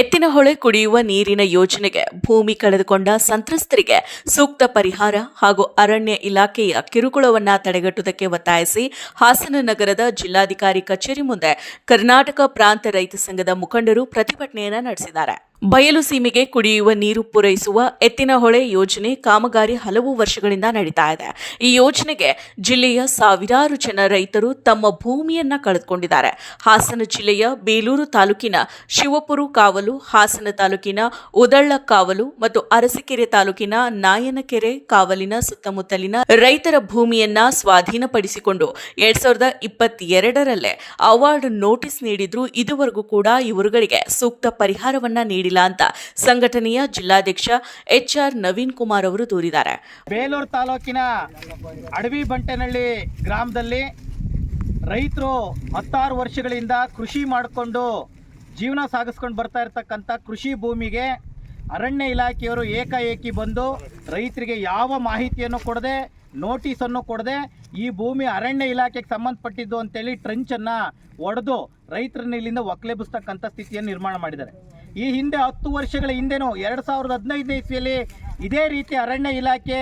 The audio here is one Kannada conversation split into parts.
ಎತ್ತಿನಹೊಳೆ ಕುಡಿಯುವ ನೀರಿನ ಯೋಜನೆಗೆ ಭೂಮಿ ಕಳೆದುಕೊಂಡ ಸಂತ್ರಸ್ತರಿಗೆ ಸೂಕ್ತ ಪರಿಹಾರ ಹಾಗೂ ಅರಣ್ಯ ಇಲಾಖೆಯ ಕಿರುಕುಳವನ್ನು ತಡೆಗಟ್ಟುವುದಕ್ಕೆ ಒತ್ತಾಯಿಸಿ ಹಾಸನ ನಗರದ ಜಿಲ್ಲಾಧಿಕಾರಿ ಕಚೇರಿ ಮುಂದೆ ಕರ್ನಾಟಕ ಪ್ರಾಂತ ರೈತ ಸಂಘದ ಮುಖಂಡರು ಪ್ರತಿಭಟನೆಯನ್ನು ನಡೆಸಿದ್ದಾರೆ. ಬಯಲು ಸೀಮೆಗೆ ಕುಡಿಯುವ ನೀರು ಪೂರೈಸುವ ಎತ್ತಿನಹೊಳೆ ಯೋಜನೆ ಕಾಮಗಾರಿ ಹಲವು ವರ್ಷಗಳಿಂದ ನಡೀತಾ ಇದೆ. ಈ ಯೋಜನೆಗೆ ಜಿಲ್ಲೆಯ ಸಾವಿರಾರು ಜನ ರೈತರು ತಮ್ಮ ಭೂಮಿಯನ್ನ ಕಳೆದುಕೊಂಡಿದ್ದಾರೆ. ಹಾಸನ ಜಿಲ್ಲೆಯ ಬೇಲೂರು ತಾಲೂಕಿನ ಶಿವಪುರು ಕಾವಲು, ಹಾಸನ ತಾಲೂಕಿನ ಉದಳ್ಳ ಕಾವಲು ಮತ್ತು ಅರಸಿಕೆರೆ ತಾಲೂಕಿನ ನಾಯನಕೆರೆ ಕಾವಲಿನ ಸುತ್ತಮುತ್ತಲಿನ ರೈತರ ಭೂಮಿಯನ್ನ ಸ್ವಾಧೀನಪಡಿಸಿಕೊಂಡು ಎರಡ್ ಸಾವಿರದ ಇಪ್ಪತ್ತೆರಡರಲ್ಲೇ ಅವಾರ್ಡ್ ನೋಟಿಸ್ ನೀಡಿದ್ರು ಇದುವರೆಗೂ ಕೂಡ ಇವರುಗಳಿಗೆ ಸೂಕ್ತ ಪರಿಹಾರವನ್ನ ನೀಡಿಲ್ಲ ಅಂತ ಸಂಘಟನೆಯ ಜಿಲ್ಲಾಧ್ಯಕ್ಷ ಎಚ್ ಆರ್ ನವೀನ್ ಕುಮಾರ್ ಅವರು ದೂರಿದ್ದಾರೆ. ಬೇಲೂರು ತಾಲೂಕಿನ ಅಡವಿ ಬಂಟೆನಹಳ್ಳಿ ಗ್ರಾಮದಲ್ಲಿ ರೈತರು ಹತ್ತಾರು ವರ್ಷಗಳಿಂದ ಕೃಷಿ ಮಾಡಿಕೊಂಡು ಜೀವನ ಸಾಗಿಸ್ಕೊಂಡು ಬರ್ತಾ ಇರತಕ್ಕಂಥ ಕೃಷಿ ಭೂಮಿಗೆ ಅರಣ್ಯ ಇಲಾಖೆಯವರು ಏಕಾಏಕಿ ಬಂದು ರೈತರಿಗೆ ಯಾವ ಮಾಹಿತಿಯನ್ನು ಕೊಡದೆ, ನೋಟಿಸನ್ನು ಕೊಡದೆ ಈ ಭೂಮಿ ಅರಣ್ಯ ಇಲಾಖೆಗೆ ಸಂಬಂಧಪಟ್ಟಿದ್ದು ಅಂತೇಳಿ ಟ್ರೆಂಚನ್ನು ಒಡೆದು ರೈತರನ್ನ ಇಲ್ಲಿಂದ ಒಕ್ಕಲೆಬಿಸ್ತಕ್ಕಂಥ ಸ್ಥಿತಿಯನ್ನು ನಿರ್ಮಾಣ ಮಾಡಿದ್ದಾರೆ. ಈ ಹಿಂದೆ ಹತ್ತು ವರ್ಷಗಳ ಹಿಂದೆನೂ ಎರಡು ಸಾವಿರದ ಹದಿನೈದನೇ ಇಸ್ವಿಯಲ್ಲಿ ಇದೇ ರೀತಿ ಅರಣ್ಯ ಇಲಾಖೆ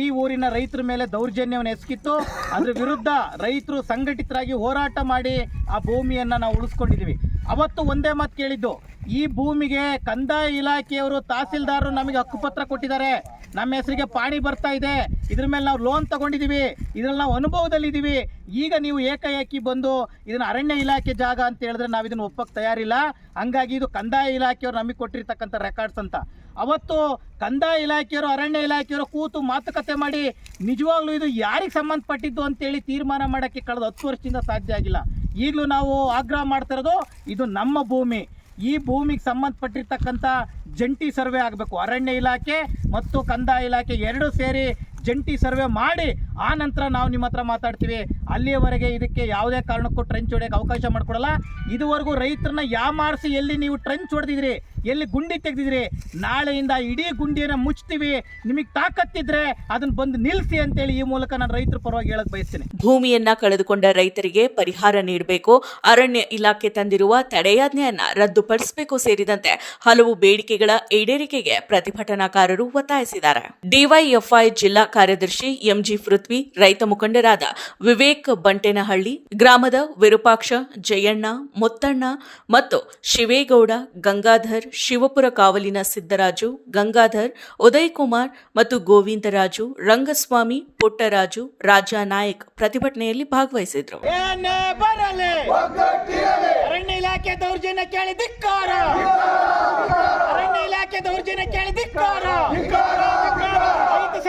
ಈ ಊರಿನ ರೈತರ ಮೇಲೆ ದೌರ್ಜನ್ಯವನ್ನು ಎಸಗಿತ್ತು. ಅದ್ರ ವಿರುದ್ಧ ರೈತರು ಸಂಘಟಿತರಾಗಿ ಹೋರಾಟ ಮಾಡಿ ಆ ಭೂಮಿಯನ್ನು ನಾವು ಉಳಿಸ್ಕೊಂಡಿದ್ದೀವಿ. ಅವತ್ತು ಒಂದೇ ಮಾತು ಕೇಳಿದ್ದು, ಈ ಭೂಮಿಗೆ ಕಂದಾಯ ಇಲಾಖೆಯವರು ತಹಸೀಲ್ದಾರರು ನಮಗೆ ಹಕ್ಕುಪತ್ರ ಕೊಟ್ಟಿದ್ದಾರೆ. ನಮ್ಮ ಹೆಸರಿಗೆ ಪಾಣಿ ಬರ್ತಾ ಇದೆ. ಇದ್ರ ಮೇಲೆ ನಾವು ಲೋನ್ ತಗೊಂಡಿದ್ದೀವಿ. ಇದ್ರಲ್ಲಿ ನಾವು ಅನುಭವದಲ್ಲಿದ್ದೀವಿ. ಈಗ ನೀವು ಏಕಾಏಕಿ ಬಂದು ಇದನ್ನ ಅರಣ್ಯ ಇಲಾಖೆ ಜಾಗ ಅಂತ ಹೇಳಿದ್ರೆ ನಾವು ಇದನ್ನ ಒಪ್ಪಕ್ಕೆ ತಯಾರಿಲ್ಲ. ಹಂಗಾಗಿ ಇದು ಕಂದಾಯ ಇಲಾಖೆಯವರು ನಮಗೆ ಕೊಟ್ಟಿರ್ತಕ್ಕಂಥ ರೆಕಾರ್ಡ್ಸ್ ಅಂತ. ಅವತ್ತು ಕಂದಾಯ ಇಲಾಖೆಯವರು, ಅರಣ್ಯ ಇಲಾಖೆಯವರು ಕೂತು ಮಾತುಕತೆ ಮಾಡಿ ನಿಜವಾಗ್ಲೂ ಇದು ಯಾರಿಗೆ ಸಂಬಂಧಪಟ್ಟಿದ್ದು ಅಂತೇಳಿ ತೀರ್ಮಾನ ಮಾಡೋಕ್ಕೆ ಕಳೆದ ಹತ್ತು ವರ್ಷದಿಂದ ಸಾಧ್ಯ ಆಗಿಲ್ಲ. ಈಗಲೂ ನಾವು ಆಗ್ರಹ ಮಾಡ್ತಿರೋದು ಇದು ನಮ್ಮ ಭೂಮಿ. ಈ ಭೂಮಿಗೆ ಸಂಬಂಧಪಟ್ಟಿರ್ತಕ್ಕಂಥ ಜಂಟಿ ಸರ್ವೆ ಆಗಬೇಕು. ಅರಣ್ಯ ಇಲಾಖೆ ಮತ್ತು ಕಂದಾಯ ಇಲಾಖೆ ಎರಡೂ ಸೇರಿ ಜಂಟಿ ಸರ್ವೆ ಮಾಡಿ ಆ ನಂತರ ನಾವು ನಿಮ್ಮ ಹತ್ರ ಮಾತಾಡ್ತೀವಿ. ಅಲ್ಲಿಯವರೆಗೆ ಇದಕ್ಕೆ ಯಾವುದೇ ಕಾರಣಕ್ಕೂ ಟ್ರೆಂಚ್ ಹೊಡೆಯೋಕೆ ಅವಕಾಶ ಮಾಡಿಕೊಡಲ್ಲ. ಇದುವರೆಗೂ ರೈತರನ್ನ ಯಾಮಾರಿಸಿ ಎಲ್ಲಿ ನೀವು ಟ್ರೆಂಚ್ ಹೊಡೆದಿದ್ರಿ, ಎಲ್ಲಿ ಗುಂಡಿ ತೆಗೆದಿದ್ರಿ, ನಾಳೆಯಿಂದ ಇಡೀ ಗುಂಡಿಯನ್ನು ಮುಚ್ತೀವಿ. ನಿಮಗೆ ತಾಕತ್ತಿದ್ರೆ ಅದನ್ನ ಬಂದು ನಿಲ್ಲಿಸಿ ಅಂತೇಳಿ ಈ ಮೂಲಕ ನಾನು ರೈತರ ಪರವಾಗಿ ಹೇಳಕ್ ಬಯಸ್ತೀನಿ. ಭೂಮಿಯನ್ನ ಕಳೆದುಕೊಂಡ ರೈತರಿಗೆ ಪರಿಹಾರ ನೀಡಬೇಕು, ಅರಣ್ಯ ಇಲಾಖೆ ತಂದಿರುವ ತಡೆಯಾಜ್ಞೆಯನ್ನ ರದ್ದುಪಡಿಸಬೇಕು ಸೇರಿದಂತೆ ಹಲವು ಬೇಡಿಕೆಗಳ ಈಡೇರಿಕೆಗೆ ಪ್ರತಿಭಟನಾಕಾರರು ಒತ್ತಾಯಿಸಿದ್ದಾರೆ. ಡಿವೈಎಫ್ಐ ಜಿಲ್ಲಾ ಕಾರ್ಯದರ್ಶಿ ಎಂಜಿ ಪೃಥ್ವಿ ರೈತ ಮುಖಂಡರಾದ ವಿವೇಕ್ ಬಂಟೇನಹಳ್ಳಿ, ಗ್ರಾಮದ ವಿರೂಪಾಕ್ಷ, ಜಯಣ್ಣ, ಮುತ್ತಣ್ಣ ಮತ್ತು ಶಿವೇಗೌಡ, ಗಂಗಾಧರ್, ಶಿವಪುರ ಕಾವಲಿನ ಸಿದ್ದರಾಜು, ಗಂಗಾಧರ್ ಉದಯ್ ಕುಮಾರ್ ಮತ್ತು ಗೋವಿಂದರಾಜು, ರಂಗಸ್ವಾಮಿ, ಪುಟ್ಟರಾಜು, ರಾಜಾ ನಾಯಕ್ ಪ್ರತಿಭಟನೆಯಲ್ಲಿ ಭಾಗವಹಿಸಿದ್ರು. ಅರಣ್ಯ ಇಲಾಖೆ ದೌರ್ಜನ್ಯ ಕೇಳಿ ಧಿಕ್ಕಾರ. ಅರಣ್ಯ ಇಲಾಖೆ ದೌರ್ಜನ್ಯ ಕೇಳಿ ಧಿಕ್ಕಾರ.